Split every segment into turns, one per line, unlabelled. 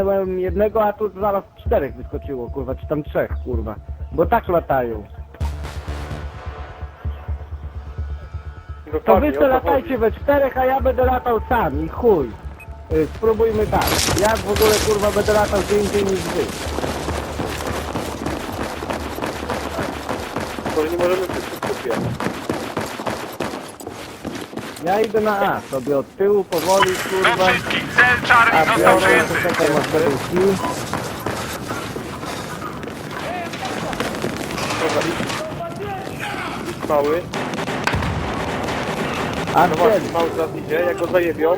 Byłem jednego, a tu zaraz czterech wyskoczyło, kurwa, czy tam trzech, kurwa. Bo tak latają. To wy to latajcie we czterech, a ja będę latał sam i chuj. Y, Spróbujmy tak. Ja w ogóle kurwa będę latał gdzie indziej niż wy.
To nie możemy wszyscy skupie.
Ja idę na A, sobie od tyłu powoli,
Do
kurwa.
wszystkich, cel Charlie
A
został
biorę, to czekaj, masz pedałki.
Mały.
A
No właśnie, mały teraz idzie, jak go zajebią.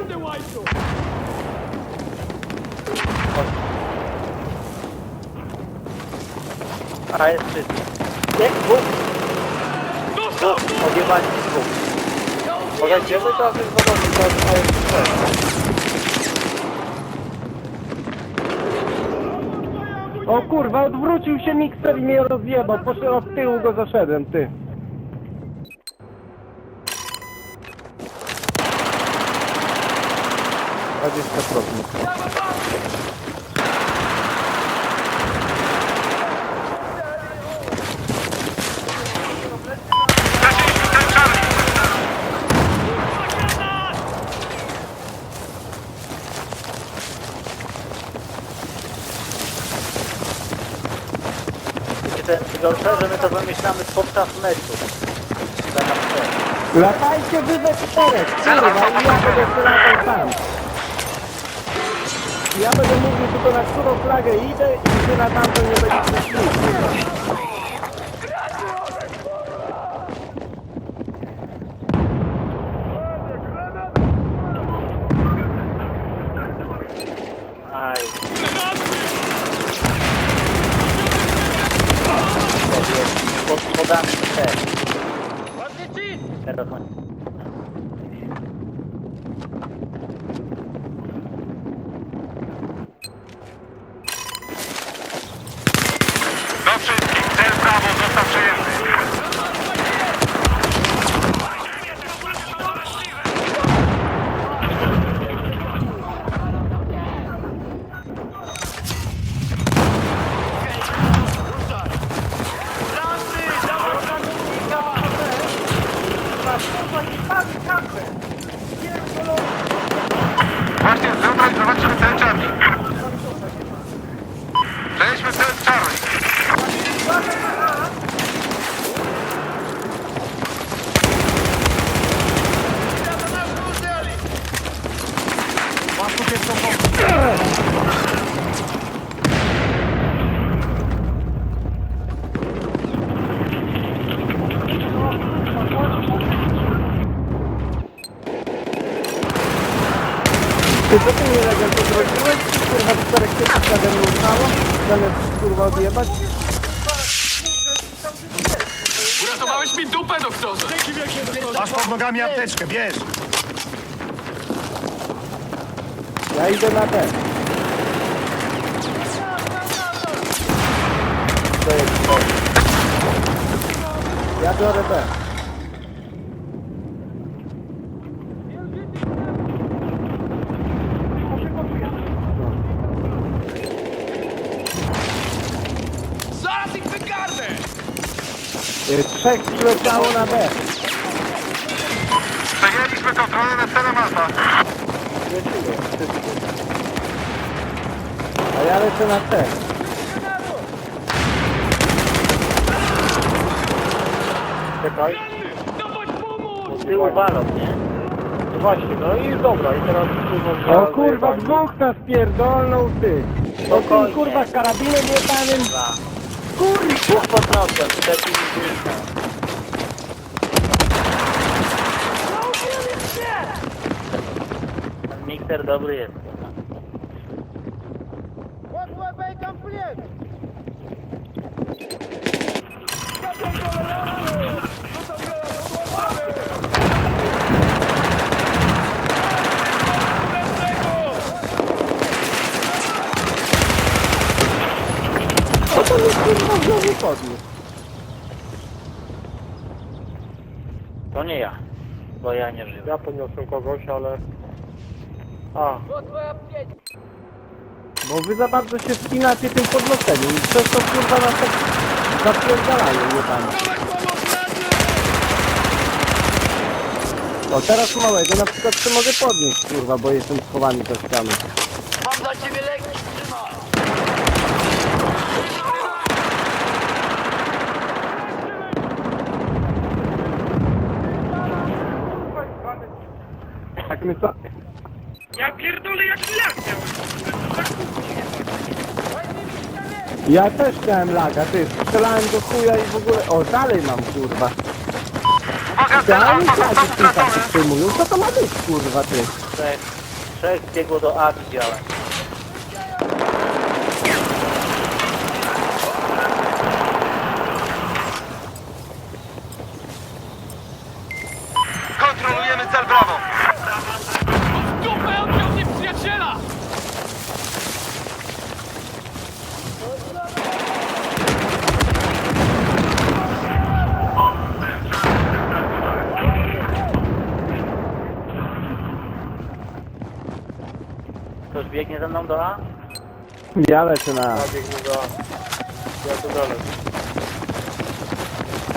A jest czysty. Jak dwóch? Dwóch, odjebali dwóch.
Uważajcie, my teraz jest wodowy, teraz.
O kurwa, odwrócił się mikser i mnie rozjebał. Poszedł od tyłu go zaszedłem, ty. Dwadzieścia procent.
Jest gorsze, że my to wymyślamy podczas meczu.
Latajcie wy we czterech, kurwa, i ja będę jeszcze latał sam. Ja będę mówił tylko na którą flagę idę i ty na tamtą nie będziesz szli, kurwa.
Aj. Pod spodami te. Teraz
Ty co ty nie legend to zrobiłeś? Kurwa, czterech typów nade mną stało, zamiast kurwa odjebać.
Uratowałeś mi dupę, doktorze!
Masz pod nogami apteczkę, bierz!
Ja idę na ten. To jest to. Ja biorę B. Trzech przyleciało na B.
Przejęliśmy kontrolę nad celem Alfa.
Lecimy.
A ja lecę na C.
Czekaj.
Z tyłu balon, nie?
No właśnie, no i dobra, i teraz kurwa
O kurwa, dwóch nas pierdolną ty. O tym
Spokojnie.
kurwa z karabinem jebanym.
Dwa.
Kurwa.
Dwóch pod nosem, trzeci blisko. Ten mikser dobry
To
nie ja, bo ja nie żyję.
Ja podniosłem kogoś, ale... A,
Bo wy za bardzo się spinacie tym podnoszeniem i przez to kurwa nas tak zapierdalają, nie tam. O, teraz małego na przykład czy mogę podnieść, kurwa, bo jestem schowany za ścianą.
Mam dla ciebie leki, trzymaj!
Tak my co?
Ja pierdolę jak lag
Ja też miałem laga, ty, strzelałem do chuja i w ogóle... O, dalej mam, kurwa.
Uwaga,
Ty, ale
alfa
lagi
został
w tym tak
utracony!
przyjmują, co to ma być, kurwa, ty?
Trzech, trzech biegło do A widziałem. Biegnie ze mną do A?
Ja lecę na...
Ja biegnę do... Ja tu dalej.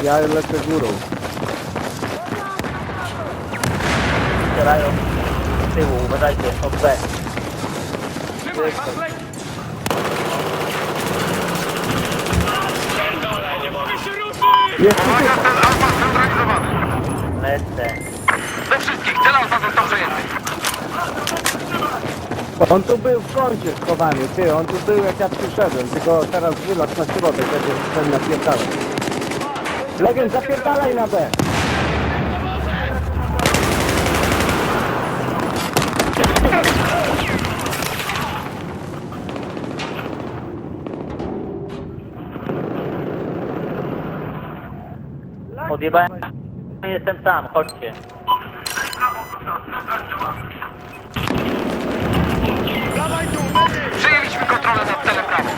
Ja lecę górą.
Strzelają z tyłu, uważajcie, od B.
Trzymaj, masz leki! Nie mogę się ruszyć! Uwaga, cel alfa zneutralizowany!
Lecę.
Do wszystkich, cel alfa został przejęty!
On tu był w kącie schowany, ty, on tu był jak ja przyszedłem, tylko teraz wylazł na środek, będzie ten napierdalał. Legend, zapierdalaj na B!
Odjebałem. Jestem sam, chodźcie.
Przejęliśmy kontrolę nad celem Brawo!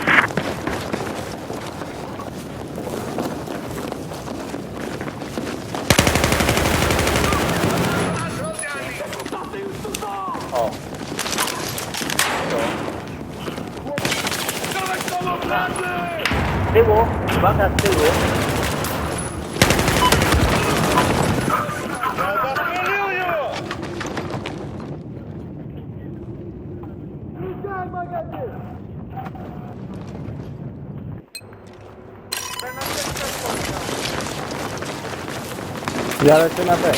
O. Tyłu, uwaga z tyłu.
Ja lecę na B.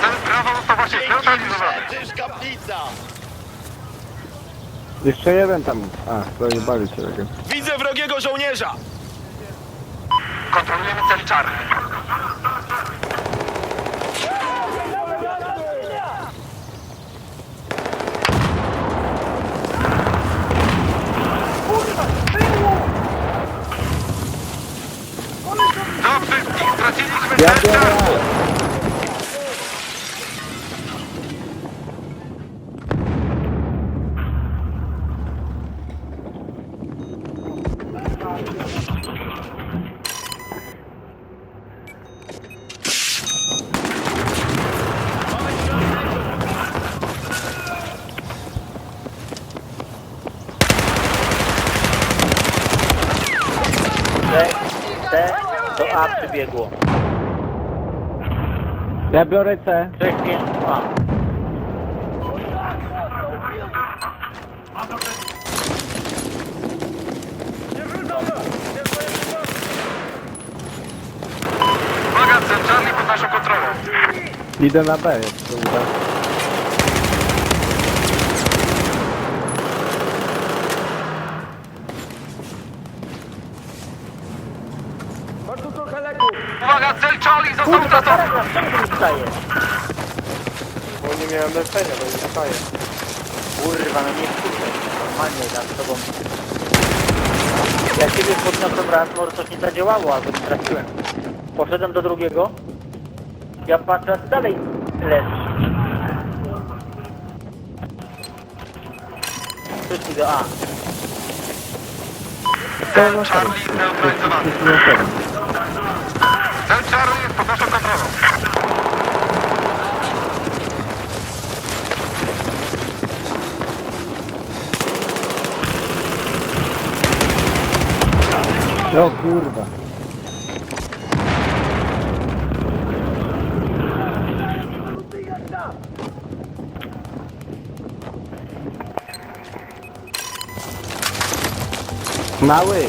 Cel Brawo został właśnie zneutralizowany!
Jeszcze jeden tam. A, zajebali się legend.
Widzę wrogiego żołnierza!
Kontrolujemy cel czarny! Do wszystkich, straciliśmy
Ja biorę.
C, C, do A przybiegło.
Ja biorę C.
Trzech pięć A.
Uwaga, cel czarny pod naszą kontrolą!
Idę na B, jak to uda.
Charlie został
Kurwa, nie wstaje?
Bo nie miałem leczenia, bo nie wstaję.
Kurwa, no nie wkurwaj. Normalnie nad tobą. Jak ciebie podniosłem raz, może coś nie zadziałało, albo nie trafiłem. Poszedłem do drugiego. Ja patrzę, a ty dalej leżysz. Przyszli do A.
Cel Charlie zneutralizowany! Cel Charlie jest pod naszą kontrolą.
O kurwa. Mały,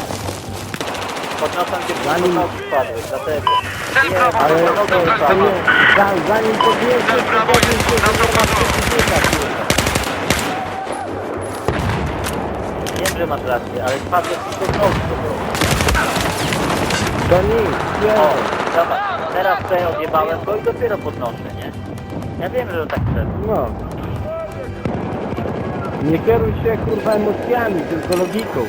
Podniosłem cię, bo spadły, dlatego.
Cel
ale
został nasz.
za- zanim podniesiesz,
Cel
powiem
jest pod naszą.
Wiem, że masz rację, ale spadłem tylko z nogi.
To nic,
O,
nie.
zobacz, teraz tutaj odjebałem go i dopiero podnoszę, nie? Ja wiem, że tak trzeba.
No. Nie kieruj się kurwa emocjami, tylko logiką.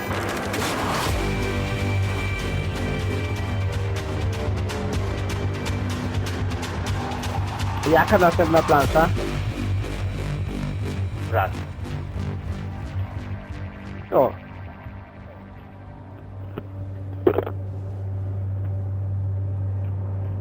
Jaka następna plansza?
Raz.
O,